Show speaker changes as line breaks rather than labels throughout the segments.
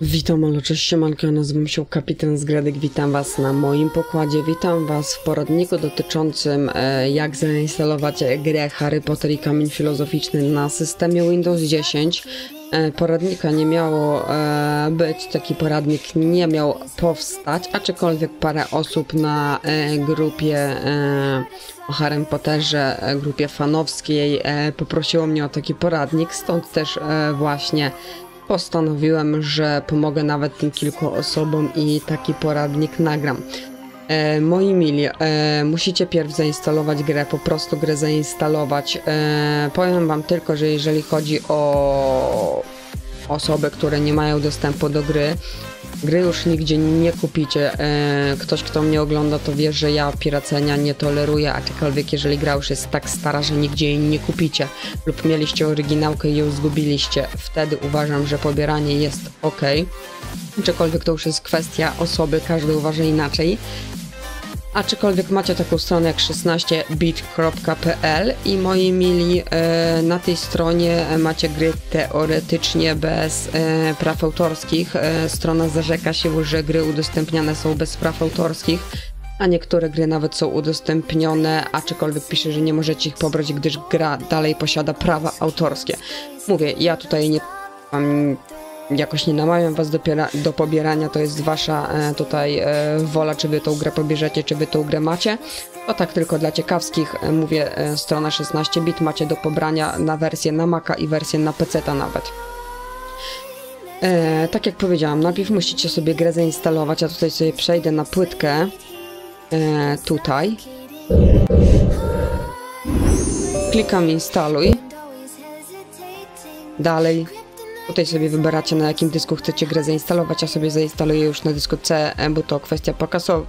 Witam, ale cześć siemanko, nazywam się Kapitan Zgredek, witam was na moim pokładzie, witam was w poradniku dotyczącym e, jak zainstalować grę Harry Potter i Kamień Filozoficzny na systemie Windows 10. E, poradnika nie miało e, być, taki poradnik nie miał powstać, aczkolwiek parę osób na e, grupie o Harry Potterze, grupie fanowskiej poprosiło mnie o taki poradnik, stąd też właśnie postanowiłem, że pomogę nawet tym kilku osobom i taki poradnik nagram. E, moi mili, e, musicie pierw zainstalować grę, po prostu grę zainstalować. E, powiem wam tylko, że jeżeli chodzi o osoby, które nie mają dostępu do gry, gry już nigdzie nie kupicie. E, ktoś, kto mnie ogląda, to wie, że ja piracenia nie toleruję, aczkolwiek jeżeli gra już jest tak stara, że nigdzie jej nie kupicie lub mieliście oryginałkę i ją zgubiliście, wtedy uważam, że pobieranie jest ok. Aczkolwiek to już jest kwestia osoby, każdy uważa inaczej. Aczkolwiek macie taką stronę jak 16bit.pl i moi mili, e, na tej stronie macie gry teoretycznie bez e, praw autorskich. E, strona zarzeka się, że gry udostępniane są bez praw autorskich, a niektóre gry nawet są udostępnione, aczkolwiek pisze, że nie możecie ich pobrać, gdyż gra dalej posiada prawa autorskie. Mówię, ja tutaj nie mam jakoś nie namawiam was do, do pobierania, to jest wasza e, tutaj e, wola, czy wy tą grę pobierzecie, czy wy tą grę macie. To tak tylko dla ciekawskich, e, mówię, e, strona 16-bit macie do pobrania na wersję na Maca i wersję na PC nawet. E, tak jak powiedziałam, najpierw musicie sobie grę zainstalować, a tutaj sobie przejdę na płytkę. E, tutaj. Klikam instaluj. Dalej. Tutaj sobie wybieracie na jakim dysku chcecie grę zainstalować. Ja sobie zainstaluję już na dysku C, bo to kwestia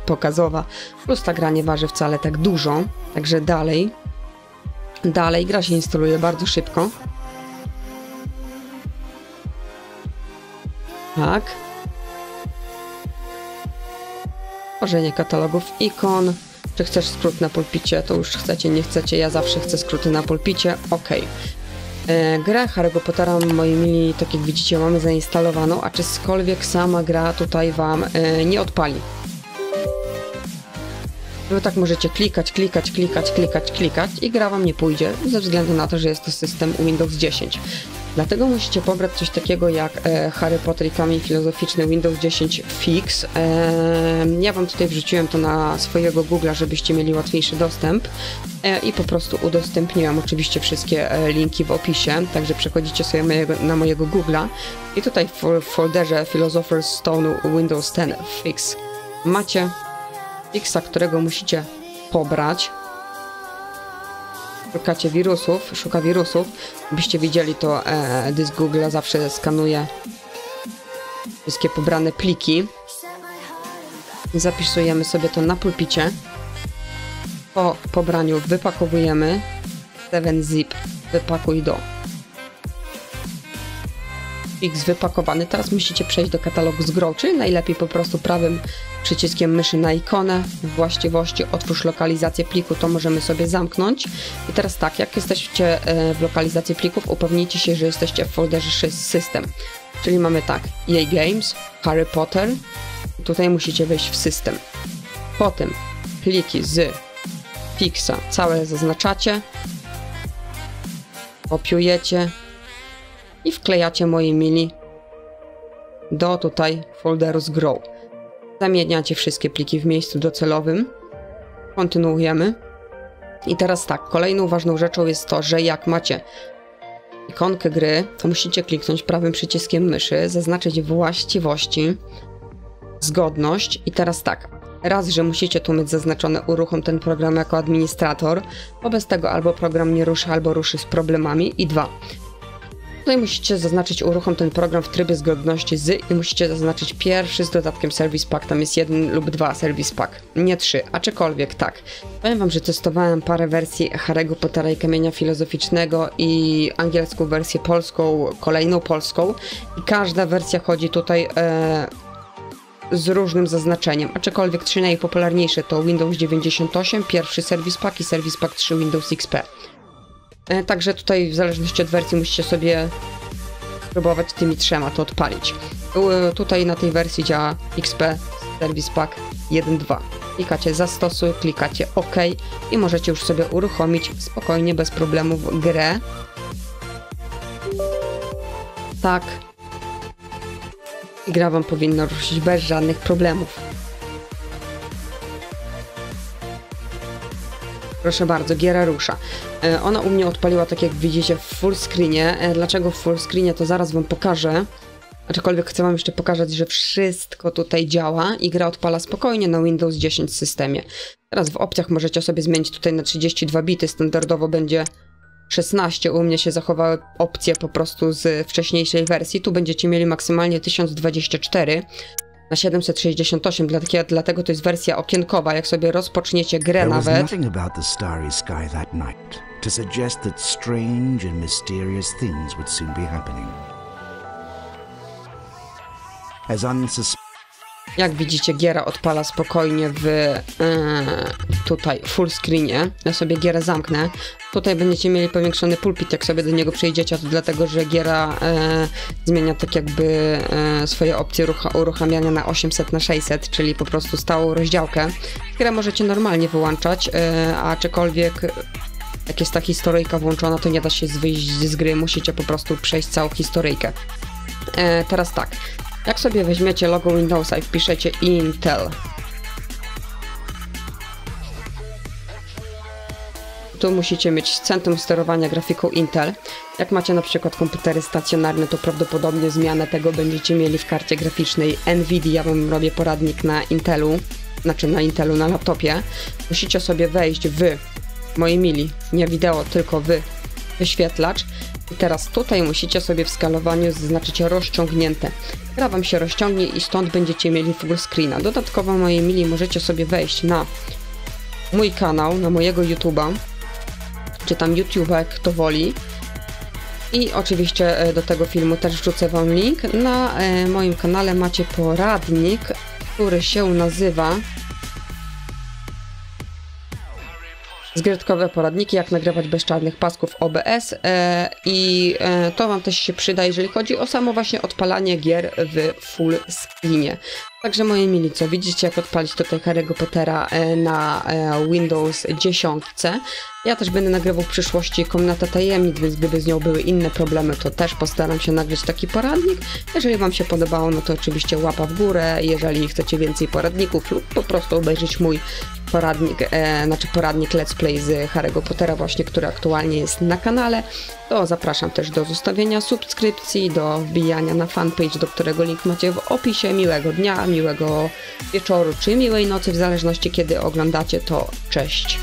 pokazowa. Plus ta gra nie waży wcale tak dużo. Także dalej. Dalej, gra się instaluje bardzo szybko. Tak. Tworzenie katalogów ikon. Czy chcesz skrót na pulpicie, to już chcecie, nie chcecie. Ja zawsze chcę skróty na pulpicie. Ok. E, grę Harry'ego Pottera, moi mili, tak jak widzicie, mamy zainstalowaną, a czykolwiek sama gra tutaj Wam e, nie odpali. Wy tak możecie klikać, klikać, klikać, klikać, klikać i gra Wam nie pójdzie, ze względu na to, że jest to system Windows 10. Dlatego musicie pobrać coś takiego jak e, Harry Potter i Kamień Filozoficzny Windows 10 Fix. E, ja Wam tutaj wrzuciłem to na swojego Google'a, żebyście mieli łatwiejszy dostęp e, i po prostu udostępniłam oczywiście wszystkie e, linki w opisie, także przechodzicie sobie mojego, na mojego Google'a i tutaj w, w folderze Philosopher's Stone Windows 10 Fix macie fixa, którego musicie pobrać. Szukacie wirusów, szuka wirusów. Byście widzieli to e, dysk Google zawsze skanuje wszystkie pobrane pliki. Zapisujemy sobie to na pulpicie. Po pobraniu wypakowujemy 7-zip wypakuj do X wypakowany. Teraz musicie przejść do katalogu z grą, czyli najlepiej po prostu prawym przyciskiem myszy na ikonę właściwości otwórz lokalizację pliku, to możemy sobie zamknąć. I teraz tak, jak jesteście e, w lokalizacji plików, upewnijcie się, że jesteście w folderze System. Czyli mamy tak, EA Games, Harry Potter, tutaj musicie wejść w system. Potem pliki z Fixa całe zaznaczacie, kopiujecie i wklejacie moje mili do tutaj folderu z grą. Zamieniacie wszystkie pliki w miejscu docelowym. Kontynuujemy. I teraz tak, kolejną ważną rzeczą jest to, że jak macie ikonkę gry, to musicie kliknąć prawym przyciskiem myszy, zaznaczyć właściwości, zgodność i teraz tak, raz, że musicie tu mieć zaznaczone uruchom ten program jako administrator, bo bez tego albo program nie ruszy, albo ruszy z problemami i dwa, Tutaj musicie zaznaczyć uruchom ten program w trybie zgodności z i musicie zaznaczyć pierwszy z dodatkiem Service Pack. Tam jest jeden lub dwa Service Pack, nie trzy, aczkolwiek tak. Powiem wam, że testowałem parę wersji Harry'ego Pottera i Kamienia Filozoficznego i angielską wersję polską, kolejną polską i każda wersja chodzi tutaj e, z różnym zaznaczeniem, aczkolwiek trzy najpopularniejsze to Windows 98, pierwszy Service Pack i Service Pack 3 Windows XP. E, Także tutaj w zależności od wersji musicie sobie próbować tymi trzema to odpalić. E, Tutaj na tej wersji działa XP Service Pack 1.2. Klikacie zastosuj, klikacie OK i możecie już sobie uruchomić spokojnie, bez problemów grę. Tak. I gra wam powinna ruszyć bez żadnych problemów. Proszę bardzo, giera rusza. E, Ona u mnie odpaliła tak jak widzicie w full screenie. E, Dlaczego w full screenie to zaraz wam pokażę. Aczkolwiek chcę wam jeszcze pokazać, że wszystko tutaj działa i gra odpala spokojnie na Windows 10 systemie. Teraz w opcjach możecie sobie zmienić tutaj na 32 bity, standardowo będzie 16. U mnie się zachowały opcje po prostu z wcześniejszej wersji. Tu będziecie mieli maksymalnie 1024 na 768, dlatego, dlatego to jest wersja okienkowa. Jak sobie rozpoczniecie grę nawet,
nothing about the starry sky that night to suggest that strange and mysterious things would soon be happening. As unsus-
Jak widzicie, giera odpala spokojnie w e, tutaj full screenie. Ja sobie gierę zamknę. Tutaj będziecie mieli powiększony pulpit, jak sobie do niego przejdziecie, to dlatego, że giera e, zmienia tak jakby e, swoje opcje rucha, uruchamiania na 800 na 600, czyli po prostu stałą rozdziałkę. Grę możecie normalnie wyłączać, e, aczkolwiek jak jest ta historyjka włączona, to nie da się wyjść z gry, musicie po prostu przejść całą historyjkę. Teraz tak, jak sobie weźmiecie logo Windowsa i wpiszecie Intel, tu musicie mieć centrum sterowania grafiką Intel. Jak macie na przykład komputery stacjonarne, to prawdopodobnie zmianę tego będziecie mieli w karcie graficznej Nvidia. Ja wam robię poradnik na Intelu, znaczy na Intelu na laptopie. Musicie sobie wejść w moje mili, nie wideo, tylko w wyświetlacz. I teraz tutaj musicie sobie w skalowaniu zaznaczyć rozciągnięte. Gra wam się rozciągnie i stąd będziecie mieli full screena. Dodatkowo moje mili możecie sobie wejść na mój kanał, na mojego YouTube'a, czy tam YouTube'a, jak kto woli. I oczywiście e, do tego filmu też wrzucę Wam link. Na e, moim kanale macie poradnik, który się nazywa Zgrytkowe poradniki, jak nagrywać bez czarnych pasków OBS e, i e, to Wam też się przyda, jeżeli chodzi o samo właśnie odpalanie gier w full screenie. Także moi mili, co widzicie jak odpalić tutaj Harry'ego Pottera e, na Windows 10. Ja też będę nagrywał w przyszłości Komnatę Tajemnic, więc gdyby z nią były inne problemy, to też postaram się nagrać taki poradnik. Jeżeli Wam się podobało, no to oczywiście łapa w górę. Jeżeli chcecie więcej poradników lub po prostu obejrzeć mój poradnik, e, znaczy poradnik Let's Play z Harry'ego Pottera właśnie, który aktualnie jest na kanale, to zapraszam też do zostawienia subskrypcji, do wbijania na fanpage, do którego link macie w opisie. Miłego dnia, miłego wieczoru czy miłej nocy, w zależności kiedy oglądacie to. Cześć!